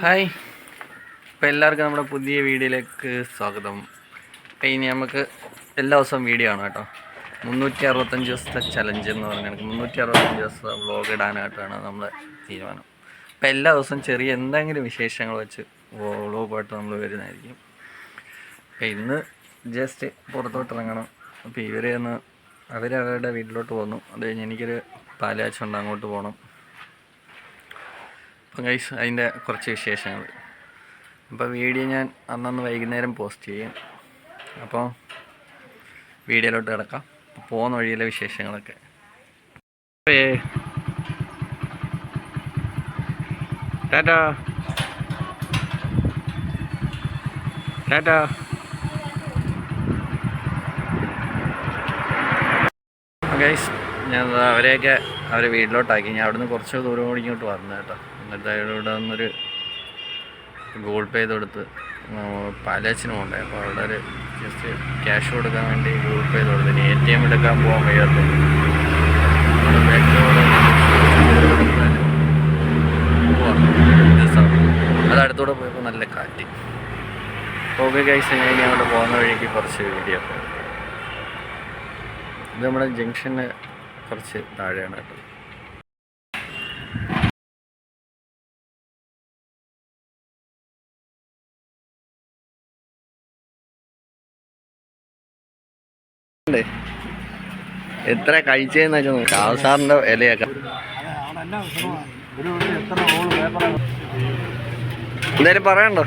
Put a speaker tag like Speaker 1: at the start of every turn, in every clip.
Speaker 1: Hi. അപ്പോൾ എല്ലാവർക്കും നമ്മുടെ പുതിയ വീഡിയോയിലേക്ക് സ്വാഗതം. അപ്പോൾ ഇനി നമുക്ക് എല്ലാ ദിവസവും വീഡിയോ ആണ് കേട്ടോ. മുന്നൂറ്റി അറുപത്തഞ്ച് ദിവസത്തെ ചലഞ്ച് എന്ന് പറഞ്ഞാൽ മുന്നൂറ്റി അറുപത്തഞ്ച് ദിവസത്തെ വ്ളോഗ് ഇടാനായിട്ടാണ് നമ്മൾ തീരുമാനം. അപ്പോൾ എല്ലാ ദിവസവും ചെറിയ എന്തെങ്കിലും വിശേഷങ്ങൾ വെച്ച് വ്ളോഗായിട്ട് നമ്മൾ വരുന്നതായിരിക്കും. അപ്പോൾ ഇന്ന് ജസ്റ്റ് പുറത്തോട്ട് ഇറങ്ങണം. അപ്പോൾ ഇവരെ ഒന്ന് അവരവരുടെ വീട്ടിലോട്ട് പോന്നു. അത് കഴിഞ്ഞ് എനിക്കൊരു പാലാച്ചുണ്ട് അങ്ങോട്ട് പോകണം അപ്പം ഗൈസ് അതിന്റെ കുറച്ച് വിശേഷങ്ങൾ. അപ്പോൾ വീഡിയോ ഞാൻ അന്നന്ന് വൈകുന്നേരം പോസ്റ്റ് ചെയ്യും. അപ്പോൾ വീഡിയോയിലോട്ട് കിടക്കാം. പോകുന്ന വഴിയിലെ വിശേഷങ്ങളൊക്കെ. ടാറ്റാ. ടാറ്റാ. ഗൈസ് ഞാൻ അവരെയൊക്കെ അവരെ വീട്ടിലോട്ടാക്കി. ഞാൻ അവിടുന്ന് കുറച്ച് ദൂരം കൂടി ഇങ്ങോട്ട് വന്നു കേട്ടോ. എന്നിട്ട് ഗൂഗിൾ പേ ചെയ്ത് കൊടുത്ത് പാലാച്ചിനും പോകണ്ടേ അപ്പോൾ അവിടെ ഒരു ജസ്റ്റ് ക്യാഷ് കൊടുക്കാൻ വേണ്ടി ഗൂഗിൾ പേ ചെയ്ത് കൊടുത്തു ഇനി എ ടി എം എടുക്കാൻ പോകാൻ വയ്യാത്ത. അത് അടുത്തൂടെ പോയപ്പോൾ നല്ല കാറ്റ്. ഓക്കെ ഗൈസ് ഞാൻ ഇനി അങ്ങോട്ട് പോകുന്ന വഴിക്ക് കുറച്ച് വീഡിയോ ഇത് നമ്മുടെ ജംഗ്ഷന് കുറച്ച് താഴെയാണ് കേട്ടോ. എത്ര കഴിച്ചതെന്ന് വെച്ചാൽ വിലയൊക്കെ. അവസാറിന്റെ ഇലയൊക്കെ എന്തായാലും പറയണ്ടോ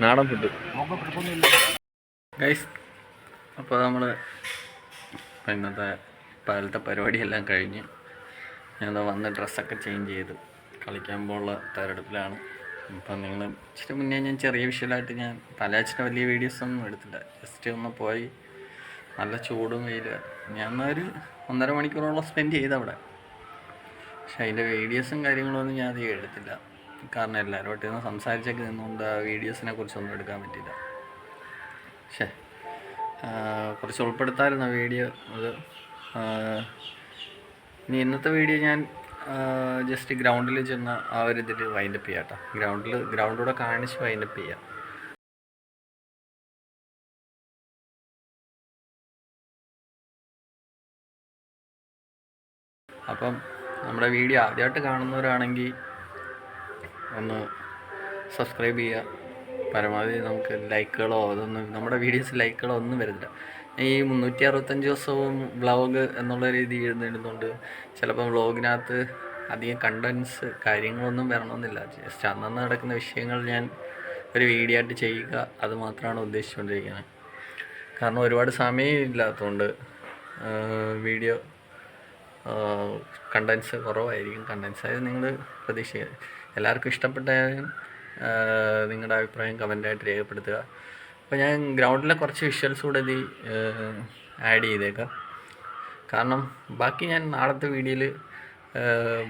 Speaker 1: നാടൻ ഫുഡ് ഗൈസ് അപ്പോൾ നമ്മൾ ഇന്നത്തെ പകലത്തെ പരിപാടിയെല്ലാം കഴിഞ്ഞ് ഞാൻ വന്ന് ഡ്രസ്സൊക്കെ ചേഞ്ച് ചെയ്ത് കളിക്കാൻ പോകുന്ന തയ്യാറെടുപ്പിലാണ് അപ്പം നിങ്ങൾ ഇച്ചിരി മുന്നേ ഞാൻ ചെറിയ വിഷയമായിട്ട് ഞാൻ പലാച്ചിന്റെ വലിയ വീഡിയോസ് ഒന്നും എടുത്തില്ല. ജസ്റ്റ് ഒന്ന് പോയി നല്ല ചൂടും വെയിൽ ഞാൻ ഒരു ഒന്നര മണിക്കൂറോളം സ്പെൻഡ് ചെയ്ത് അവിടെ. പക്ഷെ അതിന്റെ വീഡിയോസും കാര്യങ്ങളൊന്നും ഞാൻ അധികം എടുത്തില്ല. കാരണം എല്ലാവരുമായിട്ട് സംസാരിച്ചൊക്കെ നിന്നുകൊണ്ട് ആ വീഡിയോസിനെ കുറിച്ചൊന്നും എടുക്കാൻ പറ്റില്ല പക്ഷേ കുറച്ച് ഉൾപ്പെടുത്താമായിരുന്നു വീഡിയോ അത്. ഇനി ഇന്നത്തെ വീഡിയോ ഞാൻ ജസ്റ്റ് ഗ്രൗണ്ടിൽ ചെന്ന ആ ഒരു ഇതിൽ വൈൻഡപ്പ് ചെയ്യാം കേട്ടോ. ഗ്രൗണ്ടിൽ ഗ്രൗണ്ടിലൂടെ കാണിച്ച് വൈൻഡപ്പ് ചെയ്യാം. അപ്പം നമ്മുടെ വീഡിയോ ആദ്യമായിട്ട് കാണുന്നവരാണെങ്കിൽ ഒന്ന് സബ്സ്ക്രൈബ് ചെയ്യുക. പരമാവധി നമുക്ക് ലൈക്കുകളോ അതൊന്നും നമ്മുടെ വീഡിയോസ് ലൈക്കുകളോ ഒന്നും വരുന്നില്ല. ഈ മുന്നൂറ്റി അറുപത്തഞ്ച് ദിവസവും വ്ളോഗ് എന്നുള്ള രീതി എഴുതുന്നതുകൊണ്ട് ചിലപ്പോൾ വ്ളോഗിനകത്ത് അധികം കണ്ടൻസ് കാര്യങ്ങളൊന്നും വരണമെന്നില്ല. ജസ്റ്റ് അന്നന്ന് നടക്കുന്ന വിഷയങ്ങൾ ഞാൻ ഒരു വീഡിയോ ആയിട്ട് ചെയ്യുക അത് മാത്രമാണ് ഉദ്ദേശിച്ചുകൊണ്ടിരിക്കുന്നത്. കാരണം ഒരുപാട് സമയം ഇല്ലാത്തതുകൊണ്ട് വീഡിയോ കണ്ടൻസ് കുറവായിരിക്കും. കണ്ടൻസ് ആയത് നിങ്ങൾ പ്രതീക്ഷിക്കുക. എല്ലാവർക്കും ഇഷ്ടപ്പെട്ടാലും നിങ്ങളുടെ അഭിപ്രായം കമന്റായിട്ട് രേഖപ്പെടുത്തുക. അപ്പോൾ ഞാൻ ഗ്രൗണ്ടിലെ കുറച്ച് വിഷ്വൽസ് കൂടെ ഇതിൽ ആഡ് ചെയ്തേക്കാം. കാരണം ബാക്കി ഞാൻ നാളത്തെ വീഡിയോയിൽ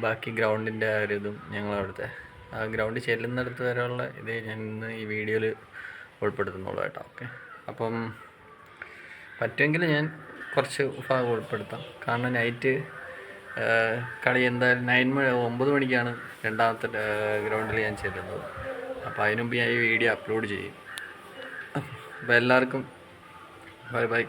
Speaker 1: ബാക്കി ഗ്രൗണ്ടിന്റെ ആ ഒരു ഇതും ഞങ്ങളവിടുത്തെ ആ ഗ്രൗണ്ട് ചെല്ലുന്നിടത്ത് വരെയുള്ള ഇത് ഞാൻ ഇന്ന് ഈ വീഡിയോയിൽ ഉൾപ്പെടുത്തുന്നുള്ളൂ കേട്ടോ. ഓക്കെ. അപ്പം പറ്റുമെങ്കിൽ ഞാൻ കുറച്ച് ഭാഗം ഉൾപ്പെടുത്താം. കാരണം നൈറ്റ് കളി എന്തായാലും നയൻ മണി ഒമ്പത് മണിക്കാണ് രണ്ടാമത്തെ ഗ്രൗണ്ടിൽ ഞാൻ ചെല്ലുന്നത്. അപ്പോൾ അതിനുമുമ്പ് ഞാൻ ഈ വീഡിയോ അപ്ലോഡ് ചെയ്യും. അപ്പോൾ എല്ലാവർക്കും ബൈ ബൈ